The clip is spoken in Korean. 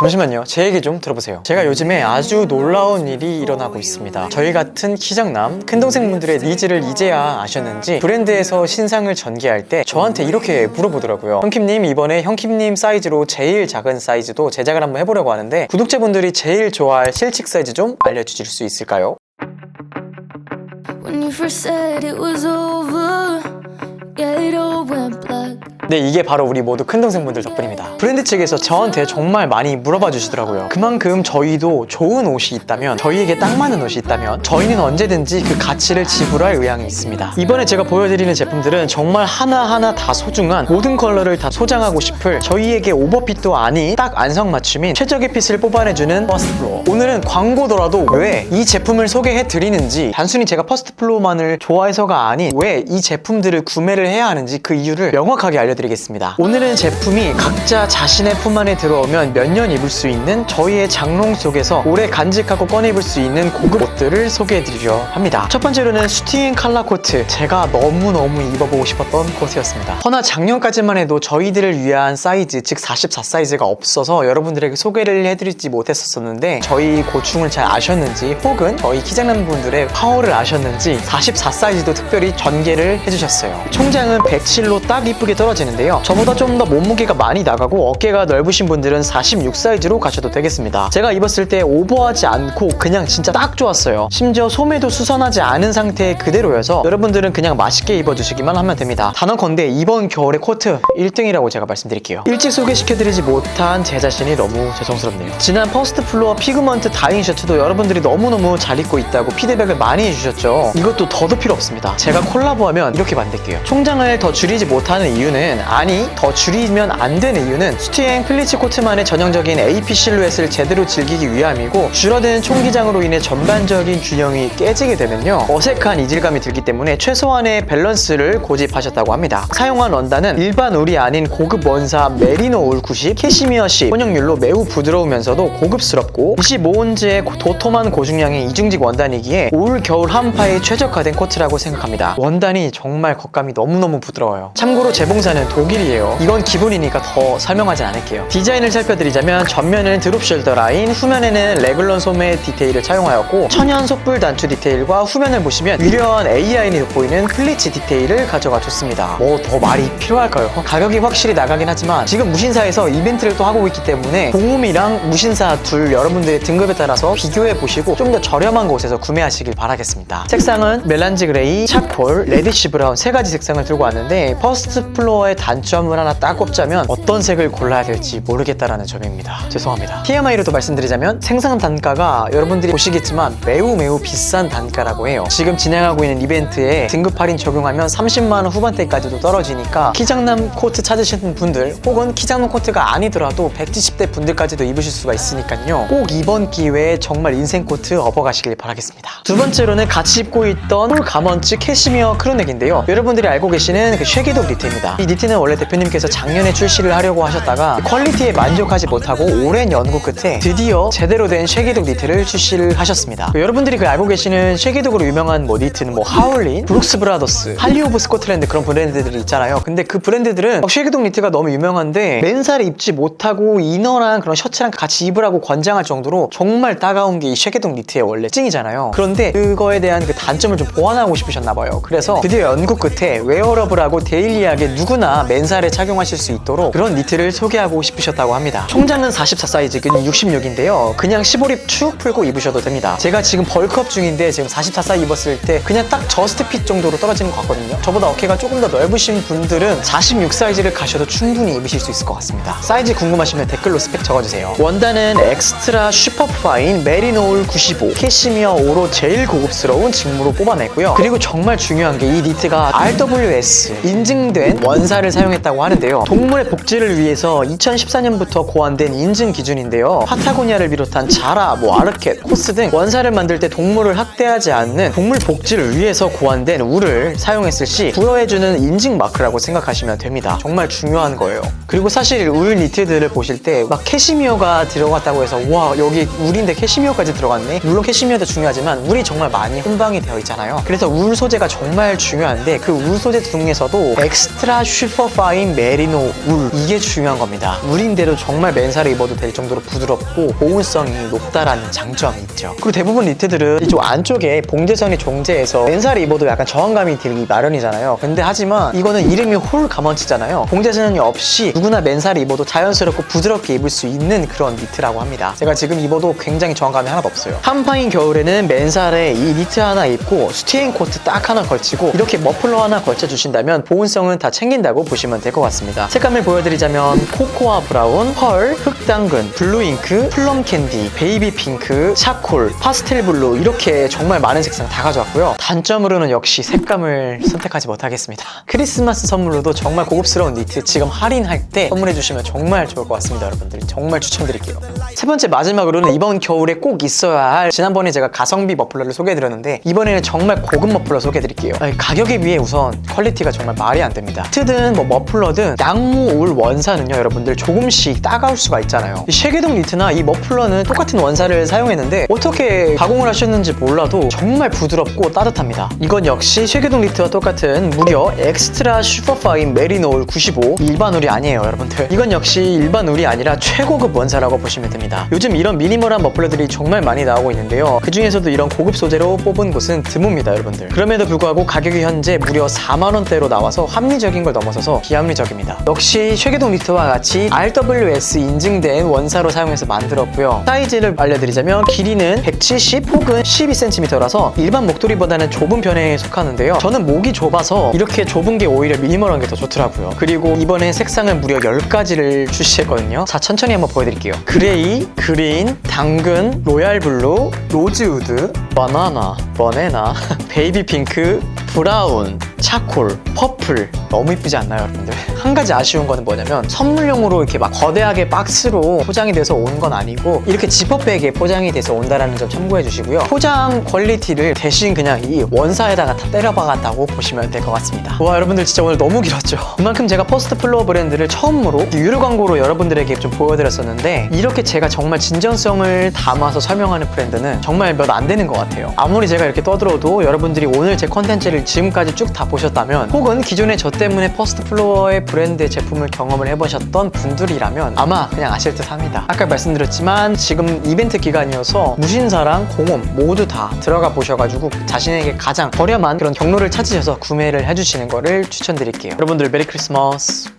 잠시만요. 제 얘기 좀 들어보세요. 제가 요즘에 아주 놀라운 일이 일어나고 있습니다. 저희 같은 키장남, 큰동생분들의 니즈를 이제야 아셨는지 브랜드에서 신상을 전개할 때 저한테 이렇게 물어보더라고요. 형킴님, 이번에 형킴님 사이즈로 제일 작은 사이즈도 제작을 한번 해보려고 하는데 구독자분들이 제일 좋아할 실측 사이즈 좀 알려주실 수 있을까요? 네, 이게 바로 우리 모두 큰동생분들 덕분입니다. 브랜드 측에서 저한테 정말 많이 물어봐 주시더라고요. 그만큼 저희도 좋은 옷이 있다면, 저희에게 딱 맞는 옷이 있다면, 저희는 언제든지 그 가치를 지불할 의향이 있습니다. 이번에 제가 보여드리는 제품들은 정말 하나하나 다 소중한 모든 컬러를 다 소장하고 싶을 저희에게 오버핏도 아닌 딱 안성맞춤인 최적의 핏을 뽑아내주는 퍼스트 플로어. 오늘은 광고더라도 왜 이 제품을 소개해 드리는지, 단순히 제가 퍼스트 플로어만을 좋아해서가 아닌 왜 이 제품들을 구매를 해야 하는지 그 이유를 명확하게 알려드 리겠습니다. 오늘은 제품이 각자 자신의 품 안에 들어오면 몇 년 입을 수 있는 저희의 장롱 속에서 오래 간직하고 꺼내 입을 수 있는 고급 옷들을 소개해드리려 합니다. 첫 번째로는 수티앤 칼라 코트. 제가 너무너무 입어보고 싶었던 코트였습니다. 허나 작년까지만 해도 저희들을 위한 사이즈, 즉 44 사이즈가 없어서 여러분들에게 소개를 해드리지 못했었는데 저희 고충을 잘 아셨는지 혹은 저희 키장남 분들의 파워를 아셨는지 44 사이즈도 특별히 전개를 해주셨어요. 총장은 107로 딱 이쁘게 떨어지는 데요. 저보다 좀 더 몸무게가 많이 나가고 어깨가 넓으신 분들은 46 사이즈로 가셔도 되겠습니다. 제가 입었을 때 오버하지 않고 그냥 진짜 딱 좋았어요. 심지어 소매도 수선하지 않은 상태 그대로여서 여러분들은 그냥 맛있게 입어주시기만 하면 됩니다. 단언컨대 이번 겨울의 코트 1등이라고 제가 말씀드릴게요. 일찍 소개시켜드리지 못한 제 자신이 너무 죄송스럽네요. 지난 퍼스트 플로어 피그먼트 다잉 셔츠도 여러분들이 너무너무 잘 입고 있다고 피드백을 많이 해주셨죠. 이것도 더도 필요 없습니다. 제가 콜라보하면 이렇게 만들게요. 총장을 더 줄이지 못하는 이유는 아니 더 줄이면 안 되는 이유는 스티행 플리츠 코트만의 전형적인 AP 실루엣을 제대로 즐기기 위함이고 줄어드는 총기장으로 인해 전반적인 균형이 깨지게 되면요 어색한 이질감이 들기 때문에 최소한의 밸런스를 고집하셨다고 합니다. 사용한 원단은 일반 울이 아닌 고급 원사 메리노 울 90 캐시미어식 혼용률로 매우 부드러우면서도 고급스럽고 25온즈의 도톰한 고중량의 이중직 원단이기에 올 겨울 한파에 최적화된 코트라고 생각합니다. 원단이 정말 겉감이 너무너무 부드러워요. 참고로 재봉사는 독일이에요. 이건 기본이니까 더 설명하진 않을게요. 디자인을 살펴드리자면 전면에는 드롭 숄더 라인, 후면에는 레글런 소매 디테일을 차용하였고 천연 속불 단추 디테일과 후면을 보시면 위려한 A라인이 돋보이는 플리츠 디테일을 가져가 줬습니다. 뭐 더 말이 필요할까요? 가격이 확실히 나가긴 하지만 지금 무신사에서 이벤트를 또 하고 있기 때문에 보험이랑 무신사 둘 여러분들의 등급에 따라서 비교해 보시고 좀 더 저렴한 곳에서 구매하시길 바라겠습니다. 색상은 멜란지 그레이, 차콜, 레디쉬 브라운 세 가지 색상을 들고 왔는데 퍼스트 플로어의 단점을 하나 딱 꼽자면 어떤 색을 골라야 될지 모르겠다라는 점입니다. 죄송합니다. TMI로 또 말씀드리자면 생산 단가가 여러분들이 보시겠지만 매우 매우 비싼 단가라고 해요. 지금 진행하고 있는 이벤트에 등급 할인 적용하면 30만 원 후반대까지도 떨어지니까 키장남 코트 찾으시는 분들 혹은 키장남 코트가 아니더라도 170대 분들까지도 입으실 수가 있으니까요. 꼭 이번 기회에 정말 인생 코트 업어가시길 바라겠습니다. 두 번째로는 같이 입고 있던 폴 가먼츠 캐시미어 크루넥인데요. 여러분들이 알고 계시는 그 쉐기독 니트입니다. 이 니트는 원래 대표님께서 작년에 출시를 하려고 하셨다가 퀄리티에 만족하지 못하고 오랜 연구 끝에 드디어 제대로 된 쉐기독 니트를 출시를 하셨습니다. 여러분들이 그 알고 계시는 쉐기독으로 유명한 뭐 니트는 뭐 하울린, 브룩스 브라더스, 할리 오브 스코틀랜드 그런 브랜드들이 있잖아요. 근데 그 브랜드들은 막 쉐기독 니트가 너무 유명한데 맨살에 입지 못하고 이너랑 그런 셔츠랑 같이 입으라고 권장할 정도로 정말 따가운 게 이 쉐기독 니트의 원래 찡이잖아요. 그런데 그거에 대한 그 단점을 좀 보완하고 싶으셨나 봐요. 그래서 드디어 연구 끝에 웨어러블하고 데일리하게 누구나 맨살에 착용하실 수 있도록 그런 니트를 소개하고 싶으셨다고 합니다. 총장은 44 사이즈, 는 66인데요. 그냥 15립 축 풀고 입으셔도 됩니다. 제가 지금 벌크업 중인데 지금 44 사이즈 입었을 때 그냥 딱 저스트 핏 정도로 떨어지는 것 같거든요. 저보다 어깨가 조금 더 넓으신 분들은 46 사이즈를 가셔도 충분히 입으실 수 있을 것 같습니다. 사이즈 궁금하시면 댓글로 스펙 적어주세요. 원단은 엑스트라 슈퍼파인 메리노울 95 캐시미어 5로 제일 고급스러운 직무로 뽑아냈고요. 그리고 정말 중요한 게 이 니트가 RWS 인증된 원사를 사용했다고 하는데요. 동물의 복지를 위해서 2014년부터 고안된 인증 기준인데요. 파타고니아를 비롯한 자라, 뭐 아르켓, 코스 등 원사를 만들 때 동물을 학대하지 않는 동물 복지를 위해서 고안된 울을 사용했을 시 부여해주는 인증 마크라고 생각하시면 됩니다. 정말 중요한 거예요. 그리고 사실 울 니트들을 보실 때 막 캐시미어가 들어갔다고 해서 와 여기 울인데 캐시미어까지 들어갔네. 물론 캐시미어도 중요하지만 울이 정말 많이 혼방이 되어 있잖아요. 그래서 울 소재가 정말 중요한데 그 울 소재 중에서도 엑스트라 슈퍼파인 메리노 울 이게 중요한 겁니다. 울인데도 정말 맨살에 입어도 될 정도로 부드럽고 보온성이 높다라는 장점이 있죠. 그리고 대부분 니트들은 이쪽 안쪽에 봉제선이 종제해서 맨살에 입어도 약간 저항감이 들기 마련이잖아요. 근데 하지만 이거는 이름이 홀 가먼치잖아요. 봉제선이 없이 누구나 맨살에 입어도 자연스럽고 부드럽게 입을 수 있는 그런 니트라고 합니다. 제가 지금 입어도 굉장히 저항감이 하나도 없어요. 한파인 겨울에는 맨살에 이 니트 하나 입고 스티인 코트 딱 하나 걸치고 이렇게 머플러 하나 걸쳐주신다면 보온성은 다 챙긴다고 보시면 될 것 같습니다. 색감을 보여드리자면 코코아 브라운, 펄, 흑당근, 블루잉크, 플럼 캔디, 베이비 핑크, 샤콜, 파스텔 블루 이렇게 정말 많은 색상 다 가져왔고요. 단점으로는 역시 색감을 선택하지 못하겠습니다. 크리스마스 선물로도 정말 고급스러운 니트 지금 할인할 때 선물해주시면 정말 좋을 것 같습니다, 여러분들. 정말 추천드릴게요. 세 번째 마지막으로는 이번 겨울에 꼭 있어야 할 지난번에 제가 가성비 머플러를 소개해드렸는데 이번에는 정말 고급 머플러 소개해드릴게요. 가격에 비해 우선 퀄리티가 정말 말이 안 됩니다. 니트든 뭐 머플러든 양모 울 원사는요, 여러분들 조금씩 따가울 수가 있잖아요. 이 쉐게동 니트나 이 머플러는 똑같은 원사를 사용했는데 어떻게 가공을 하셨는지 몰라도 정말 부드럽고 따뜻합니다. 이건 역시 쉐게동 니트와 똑같은 무려 엑스트라 슈퍼파인 메리노 울95 일반 울이 아니에요, 여러분들. 이건 역시 일반 울이 아니라 최고급 원사라고 보시면 됩니다. 요즘 이런 미니멀한 머플러들이 정말 많이 나오고 있는데요. 그 중에서도 이런 고급 소재로 뽑은 곳은 드뭅니다, 여러분들. 그럼에도 불구하고 가격이 현재 무려 4만 원대로 나와서 합리적인 걸 넘어서서 비합리적입니다. 역시 쉐게동 니트와 같이 RWS 인증된 원사로 사용해서 만들었고요. 사이즈를 알려드리자면 길이는 170 혹은 12cm라서 일반 목도리보다는 좁은 편에 속하는데요. 저는 목이 좁아서 이렇게 좁은 게 오히려 미니멀한 게 더 좋더라고요. 그리고 이번에 색상을 무려 10가지를 출시했거든요. 자, 천천히 한번 보여드릴게요. 그레이, 그린, 당근, 로얄 블루, 로즈우드, 바나나, 버네나, 베이비 핑크, 브라운, 차콜, 퍼플 너무 이쁘지 않나요 여러분들? 한 가지 아쉬운 거는 뭐냐면 선물용으로 이렇게 막 거대하게 박스로 포장이 돼서 온 건 아니고 이렇게 지퍼백에 포장이 돼서 온다라는 점 참고해 주시고요. 포장 퀄리티를 대신 그냥 이 원사에다가 다 때려박았다고 보시면 될 것 같습니다. 와 여러분들 진짜 오늘 너무 길었죠? 그만큼 제가 퍼스트 플로어 브랜드를 처음으로 유료 광고로 여러분들에게 좀 보여드렸었는데 이렇게 제가 정말 진정성을 담아서 설명하는 브랜드는 정말 몇 안 되는 것 같아요. 아무리 제가 이렇게 떠들어도 여러분들이 오늘 제 컨텐츠를 지금까지 쭉 다 보셨다면 혹은 기존에 저 때문에 퍼스트 플로어의 브랜드 제품을 경험을 해보셨던 분들이라면 아마 그냥 아실 듯 합니다. 아까 말씀드렸지만 지금 이벤트 기간이어서 무신사랑 공홈 모두 다 들어가 보셔가지고 자신에게 가장 저렴한 그런 경로를 찾으셔서 구매를 해주시는 거를 추천드릴게요. 여러분들 메리 크리스마스!